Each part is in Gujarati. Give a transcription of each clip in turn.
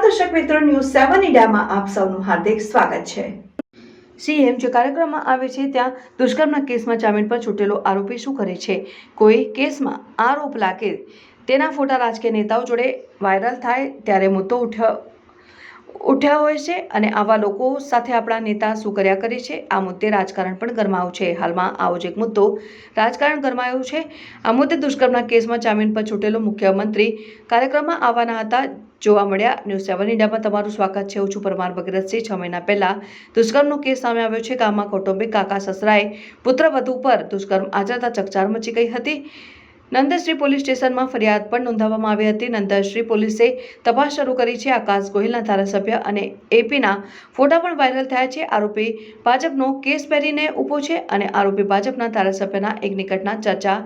મિત્રો ન્યૂઝ સેવન ઇન્ડિયામાં આપ સૌનું હાર્દિક સ્વાગત છે. સીએમ જે કાર્યક્રમમાં આવે છે ત્યાં દુષ્કર્મના કેસમાં જામીન પર છૂટેલો આરોપી શું કરે છે? કોઈ કેસમાં આરોપ લાગે તેના ફોટા રાજકીય નેતાઓ જોડે વાયરલ થાય ત્યારે મુદ્દો ઉઠ્યો ઉઠ્યા હોય છે અને આવા લોકો સાથે આપણા નેતા શું કર્યા કરે છે? આ મુદ્દે રાજકારણ પણ ગરમાયું છે. હાલમાં આવો જ એક મુદ્દો રાજકારણ ગરમાયું છે. આ મુદ્દે દુષ્કર્મના કેસમાં જામીન પર છૂટેલો મુખ્યમંત્રી કાર્યક્રમમાં આવવાના હતા. જોવા મળ્યા ન્યૂઝ સેવન ઇન્ડિયામાં તમારું સ્વાગત છે. હું છું પરમાર ભગીરથસિંહ છ મહિના પહેલાં દુષ્કર્મનો કેસ સામે આવ્યો છે. ગામમાં કૌટુંબિક કાકા સસરાએ પુત્રવધુ પર દુષ્કર્મ આચરતા ચકચાર મચી ગઈ હતી. નંદશ્રી પોલીસ સ્ટેશનમાં ફરિયાદ પણ નોંધાવવામાં આવી હતી. નંદશ્રી પોલીસે તપાસ શરૂ કરી છે. આકાશ ગોહિલના ધારાસભ્ય અને એપીના ફોટા પણ વાયરલ થયા છે. આરોપી ભાજપનો કેસ પહેરીને ઊભો છે અને આરોપી ભાજપના ધારાસભ્યના એક નિકટના ચર્ચા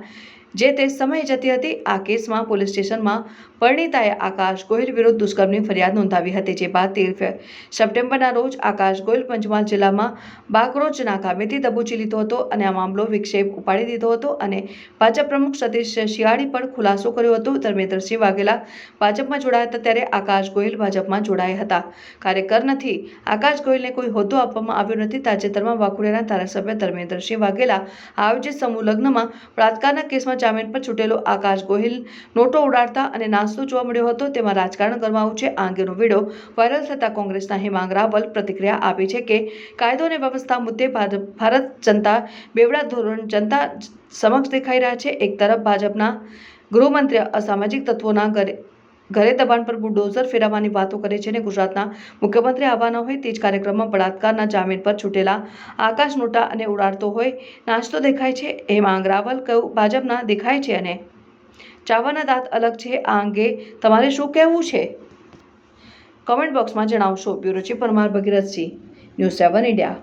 જે તે સમયે જતી હતી, આ કેસમાં પોલીસ સ્ટેશનમાં પરિણીતાએ આકાશ ગોહિલ વિરુદ્ધ દુષ્કર્મની ફરિયાદ નોંધાવી હતી, જે બાદ તેર સપ્ટેમ્બરના રોજ આકાશ ગોહિલ પંચમહાલ જિલ્લામાં બાગરોજના ગામેથી દબોચી લીધો હતો અને આ મામલો વિક્ષેપ ઉપાડી દીધો હતો અને ભાજપ પ્રમુખ સતીશ શિયાળી પણ ખુલાસો કર્યો હતો. ધર્મેન્દ્રસિંહ વાઘેલા ભાજપમાં જોડાયા હતા ત્યારે આકાશ ગોહિલ ભાજપમાં જોડાયા હતા. કાર્યકર નથી, આકાશ ગોહિલને કોઈ હોદ્દો આપવામાં આવ્યો નથી. તાજેતરમાં વાઘોડિયાના ધારાસભ્ય ધર્મેન્દ્રસિંહ વાઘેલા આયોજિત સમૂહ લગ્નમાં બળાત્કારના કેસમાં જામીન પર છૂટેલો આકાશ ગોહિલ નોટો ઉડાડતા અને નાસ્તો જોવા મળ્યો હતો. તેમાં રાજકારણ ગરમાવું છે. આ અંગેનો વીડિયો વાયરલ થતાં કોંગ્રેસના હિમાંગ રાવલ પ્રતિક્રિયા આપી છે કે કાયદો અને વ્યવસ્થા મુદ્દે ભારત જનતા બેવડા ધોરણ જનતા સમક્ષ દેખાઈ રહ્યા છે. એક તરફ ભાજપના ગૃહમંત્રી અસામાજિક તત્વોના ઘરે દબાણ પર બુલડોઝર ફેરવવાની વાતો કરે છે અને ગુજરાતના મુખ્યમંત્રી આવવાના હોય તે જ કાર્યક્રમમાં બળાત્કારના જામીન પર છૂટેલા આકાશ નોટા અને ઉડાડતો હોય નાચતો દેખાય છે. હેમાંગ રાવલ કહ્યું ભાજપના દેખાય છે અને ચાવાના દાંત અલગ છે. આ અંગે તમારે શું કહેવું છે? કમેન્ટ બોક્સમાં જણાવશો. Bureau chief Parmar Bhagirathsinh, news seven India.